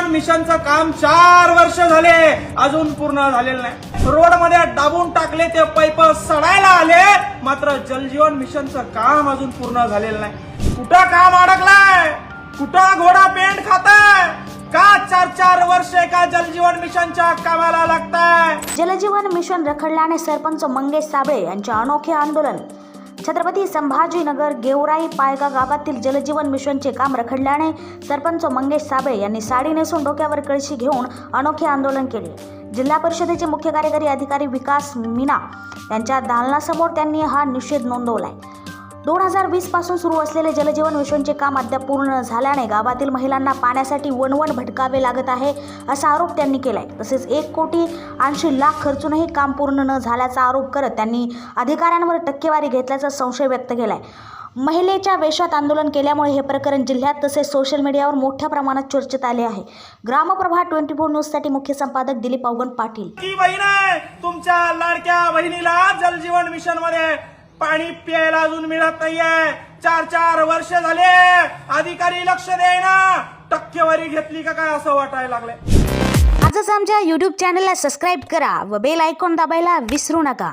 जलजीवन मिशनचं काम चार वर्ष झाले. अजून पूर्ण झालेलं नाही. रोडमध्ये दाबून टाकले ते पैप सडायला आले. मात्र जलजीवन मिशनचं काम अजून पूर्ण झालेलं नाही. कुठं काम अडकलाय? कुठं घोडा पेंट खाताय? का चार चार वर्ष एका जलजीवन मिशनच्या कामाला लागताय? जलजीवन मिशन रखडल्याने सरपंच मंगेश साबळे यांचे अनोखे आंदोलन छत्रपती संभाजीनगर गेवराई पायगा गावातील जलजीवन मिशनचे काम रखडल्याने सरपंच मंगेश साबळे यांनी साडी नेसून डोक्यावर कळशी घेऊन अनोखे आंदोलन केले. जिल्हा परिषदेचे मुख्य कार्यकारी अधिकारी विकास मीना यांच्या दालनासमोर त्यांनी हा निषेध नोंदवलाय. दोन हजार वीसपासून सुरू असलेले जलजीवन मिशनचे काम अद्याप पूर्ण झाल्याने गावातील महिलांना पाण्यासाठी वणवण भटकावे लागत आहे असा आरोप त्यांनी केलाय. तसेच एक कोटी ऐंशी लाख खर्चूनही काम पूर्ण न झाल्याचा आरोप करत त्यांनी अधिकाऱ्यांवर टक्केवारी घेतल्याचा संशय व्यक्त केलाय. महिलेच्या वेशात आंदोलन केल्यामुळे हे प्रकरण जिल्ह्यात तसेच सोशल मीडियावर मोठ्या प्रमाणात चर्चेत आले आहे. ग्रामप्रभा ट्वेंटी फोर न्यूजसाठी मुख्य संपादक दिलीप अवगण पाटील. तुमच्या लाडक्या बहिणीला जलजीवन मिशनमध्ये पाणी प्यायला अजून मिळत नाहीये. चार चार वर्ष झाले. अधिकारी लक्ष देईना. टक्केवारी घेतली का काय असं वाटायला लागलंय. आजच आमच्या युट्यूब चॅनलला सबस्क्राईब करा व बेल आयकॉन दाबायला विसरू नका.